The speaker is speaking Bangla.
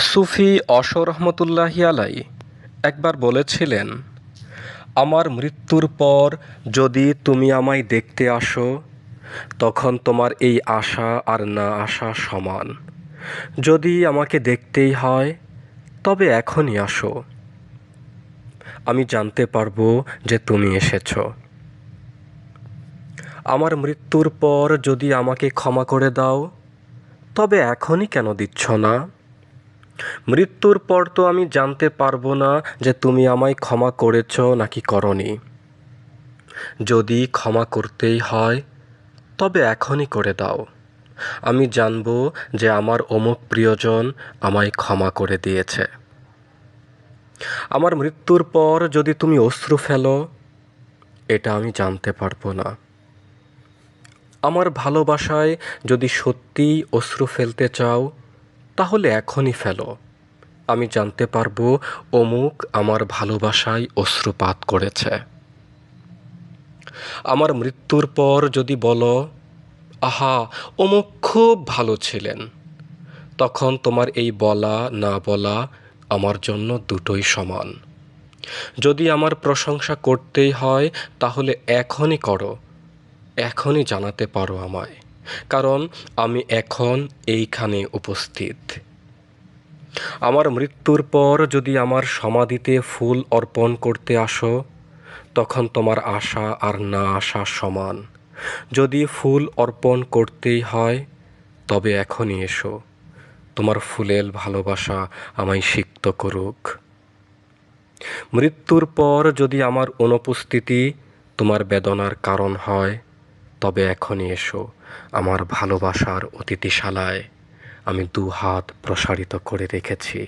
সুফি অশো রহমতুল্লাহি আলাই একবার বলেছিলেন, আমার মৃত্যুর পর যদি তুমি আমায় দেখতে আসো, তখন তোমার এই আশা আর না আসা সমান। যদি আমাকে দেখতেই হয়, তবে এখনই আসো। আমি জানতে পারব যে তুমি এসেছ। আমার মৃত্যুর পর যদি আমাকে ক্ষমা করে দাও, তবে এখনই কেন দিচ্ছ না? মৃত্যুর পর তো আমি জানতে পারব না যে তুমি আমায় ক্ষমা করেছ নাকি করনি। যদি ক্ষমা করতেই হয়, তবে এখনই করে দাও। আমি জানব যে আমার অমুক প্রিয়জন আমায় ক্ষমা করে দিয়েছে। আমার মৃত্যুর পর যদি তুমি অশ্রু ফেলো, এটা আমি জানতে পারব না। আমার ভালোবাসায় যদি সত্যিই অশ্রু ফেলতে চাও, তাহলে এখনই ফেলো। আমি জানতে পারব, অমুক আমার ভালোবাসায় অশ্রুপাত করেছে। আমার মৃত্যুর পর যদি বলো, আহা, অমুক খুব ভালো ছিলেন। তখন তোমার এই বলা, না বলা আমার জন্য দুটোই সমান। যদি আমার প্রশংসা করতেই হয়, তাহলে এখনই করো। এখনই জানাতে পারো আমায়। কারণ আমি এখন এইখানে উপস্থিত। আমার মৃত্যুর পর যদি আমার সমাধিতে ফুল অর্পণ করতে আসো, তখন তোমার আশা আর না আসা সমান। যদি ফুল অর্পণ করতেই হয়, তবে এখনই এসো। তোমার ফুলেল ভালোবাসা আমায় সিক্ত করুক। মৃত্যুর পর যদি আমার অনুপস্থিতি তোমার বেদনার কারণ হয়, তবে এখনই এসো, আমার ভালোবাসার অতিথিশালায়। আমি দু হাত প্রসারিত করে রেখেছি।